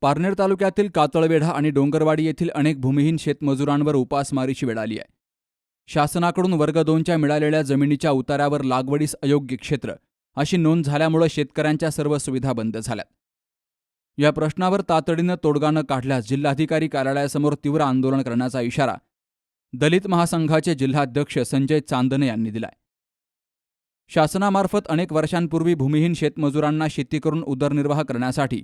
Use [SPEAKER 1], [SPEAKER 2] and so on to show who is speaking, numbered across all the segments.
[SPEAKER 1] पारनेर तालुक्यातील कातळवेढा आणि डोंगरवाडी येथील अनेक भूमिहीन शेतमजुरांवर उपासमारीची वेळ आली आहे. शासनाकडून वर्ग दोनच्या मिळालेल्या जमिनीच्या उतारावर लागवडीस अयोग्य क्षेत्र अशी नोंद झाल्यामुळे शेतकऱ्यांच्या सर्व सुविधा बंद झाल्यात. या प्रश्नावर तातडीनं तोडगा न काढल्यास जिल्हाधिकारी कार्यालयासमोर तीव्र आंदोलन करण्याचा इशारा दलित महासंघाचे जिल्हाध्यक्ष संजय चांदने यांनी दिलाय. शासनामार्फत अनेक वर्षांपूर्वी भूमिहीन शेतमजुरांना शेती करून उदरनिर्वाह करण्यासाठी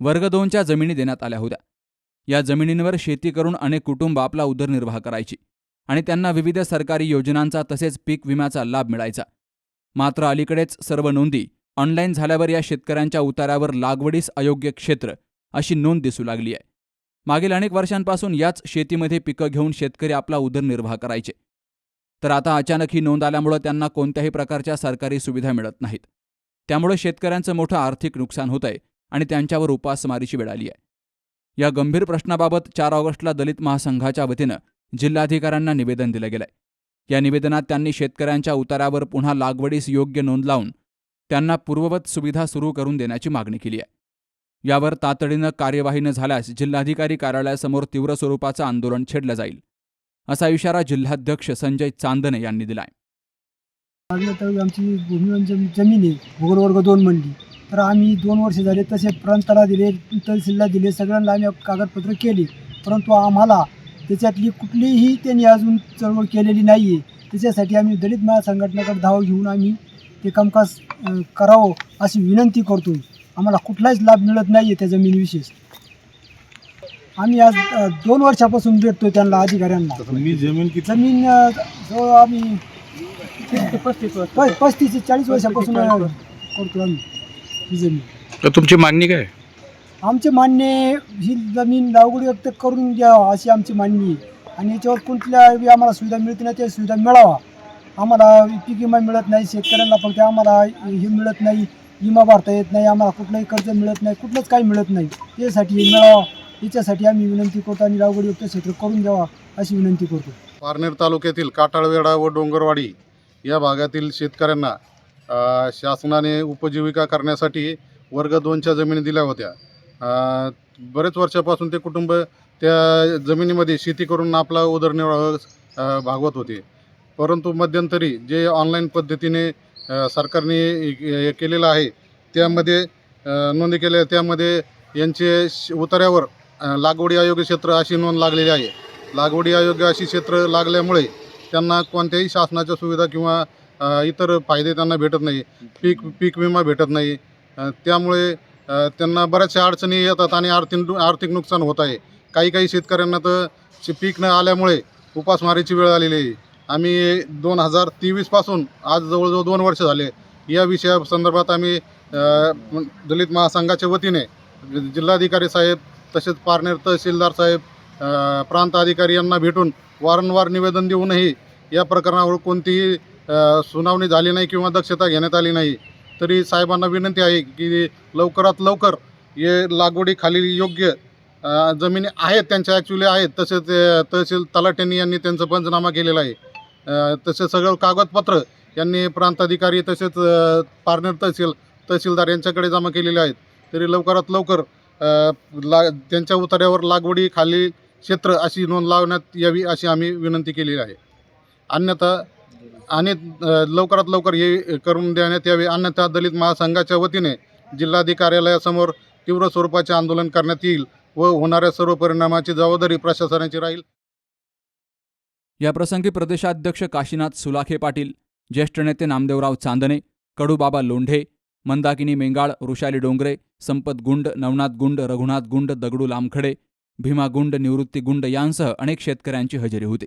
[SPEAKER 1] वर्ग दोनच्या जमिनी देण्यात आल्या होत्या. या जमिनींवर शेती करून अनेक कुटुंब आपला उदरनिर्वाह करायची आणि त्यांना विविध सरकारी योजनांचा तसेच पीक विम्याचा लाभ मिळायचा. मात्र अलीकडेच सर्व नोंदी ऑनलाईन झाल्यावर या शेतकऱ्यांच्या उतारावर लागवडीस अयोग्य क्षेत्र अशी नोंद दिसू लागली आहे. मागील अनेक वर्षांपासून याच शेतीमध्ये पिकं घेऊन शेतकरी आपला उदरनिर्वाह करायचे. तर आता अचानक ही नोंद आल्यामुळं त्यांना कोणत्याही प्रकारच्या सरकारी सुविधा मिळत नाहीत. त्यामुळे शेतकऱ्यांचं मोठं आर्थिक नुकसान होत आहे आणि त्यांच्यावर उपासमारीची वेळ आली आहे. या गंभीर प्रश्नाबाबत चार ऑगस्टला दलित महासंघाच्या वतीनं जिल्हाधिकाऱ्यांना निवेदन दिलं गेलंय. या निवेदनात त्यांनी शेतकऱ्यांच्या उतारावर पुन्हा लागवडीस योग्य नोंद लावून त्यांना पूर्ववत सुविधा सुरू करून देण्याची मागणी केली आहे. यावर तातडीनं कार्यवाही न झाल्यास जिल्हाधिकारी कार्यालयासमोर तीव्र स्वरूपाचं आंदोलन छेडलं जाईल असा इशारा जिल्हाध्यक्ष संजय चांदने यांनी दिलाय.
[SPEAKER 2] लागलं आमची भूमी जमीन आहे भूगोल वर्ग दोन मंडी. तर आम्ही दोन वर्ष झाले तसे प्रांताला दिले तहसीलला दिले सगळ्यांना आम्ही कागदपत्र केली. परंतु आम्हाला त्याच्यातली कुठलीही त्यांनी अजून चळवळ केलेली नाही आहे त्याच्यासाठी आम्ही दलित महासंघटनेकडे धाव घेऊन आम्ही ते कामकाज करावं अशी विनंती करतो. आम्हाला कुठलाच लाभ मिळत नाही आहे त्या जमिनीविशेष आम्ही आज दोन वर्षापासून भेटतो त्यांना अधिकाऱ्यांना.
[SPEAKER 3] मी जमीन किती?
[SPEAKER 2] जमीन जवळ आम्ही पस्तीस ते चाळीस वर्षापासून करतो आम्ही. ही जमीन
[SPEAKER 3] तर तुमची मागणी काय?
[SPEAKER 2] आमचे मान्य ही जमीन लागवड व्यक्त करून द्यावा अशी आमची मागणी आहे. आणि याच्यावर कुठल्या बी आम्हाला सुविधा मिळते नाही त्या सुविधा मिळावा. आम्हाला पीक विमा मिळत नाही शेतकऱ्यांना फक्त आम्हाला हे मिळत नाही विमा भरता येत नाही आम्हाला कुठलंही कर्ज मिळत नाही कुठलंच काही मिळत नाही. त्यासाठी हे मिळावा. याच्यासाठी आम्ही विनंती करतो आणि लागवड व्यक्त क्षेत्र करून द्यावा अशी विनंती करतो.
[SPEAKER 4] पारनेर तालुक्यातील काटाळवेढा व डोंगरवाडी या भागातील शेतकऱ्यांना शासनाने उपजीविका करण्यासाठी वर्ग दोनच्या जमिनी दिल्या होत्या. बरेच वर्षापासून ते कुटुंब त्या जमिनीमध्ये शेती करून आपला उदरनिर्वाह भागवत होते. परंतु मध्यंतरी जे ऑनलाईन पद्धतीने सरकारने हे केलेलं आहे त्यामध्ये नोंदी केल्या त्यामध्ये यांचे श- उतार्यावर लागवडी अयोग्य क्षेत्र अशी नोंद लागलेली आहे. लागवडी अयोग्य अशी क्षेत्र लागल्यामुळे त्यांना कोणत्याही शासनाच्या सुविधा किंवा इतर फायदे त्यांना भेटत नाही. पीक पीक विमा भेटत नाही. त्यामुळे त्यांना बऱ्याचशा अडचणी येतात आणि आर्थिक आर्थिक नुकसान होत आहे. काही काही शेतकऱ्यांना तर शे- पीक न आल्यामुळे उपासमारीची वेळ आलेली आहे. आम्ही दोन हजार तेवीसपासून आज जवळजवळ दोन वर्ष झाले. या विषयासंदर्भात आम्ही दलित महासंघाच्या वतीने जिल्हाधिकारी साहेब तसेच पारनेर तहसीलदार साहेब प्रांत अधिकारी यांना भेटून वारंवार निवेदन देऊनही या प्रकरणावर कोणतीही सुनावणी झाली नाही किंवा दक्षता घेण्यात आली नाही तरी साहेबांना विनंती आहे की लवकरात लवकर हे लागवडीखालील योग्य जमिनी आहेत त्यांच्या ॲक्च्युली आहेत तसेच तहसील तलाट्यांनी यांनी त्यांचा पंचनामा केलेला आहे. तसेच तसे सगळं कागदपत्र यांनी प्रांताधिकारी तसेच पार्नर पारनेर तहसील तहसीलदार यांच्याकडे जमा केलेले आहेत तरी लवकरात लवकर ला त्यांच्या उतार्यावर लागवडी खाली क्षेत्र अशी नोंद लावण्यात यावी अशी आम्ही विनंती केलेली आहे. अन्यथा आणि लवकरात लवकर हे करून देण्यात यावे. अन्यथा दलित महासंघाच्या वतीने जिल्हाधिकारी कार्यालयासमोर तीव्र स्वरूपाचे आंदोलन करण्यात येईल व होणाऱ्या सर्व परिणामाची जबाबदारी प्रशासनाची राहील.
[SPEAKER 1] याप्रसंगी प्रदेशाध्यक्ष काशीनाथ सुलाखे पाटील ज्येष्ठ नेते नामदेवराव चांदणे कडूबाबा लोंढे मंदाकिनी मेंगाळ वृषाली डोंगरे संपत गुंड नवनाथ गुंड रघुनाथ गुंड दगडू लामखडे भीमा गुंड निवृत्ती गुंड यांसह अनेक शेतकऱ्यांची हजेरी होती.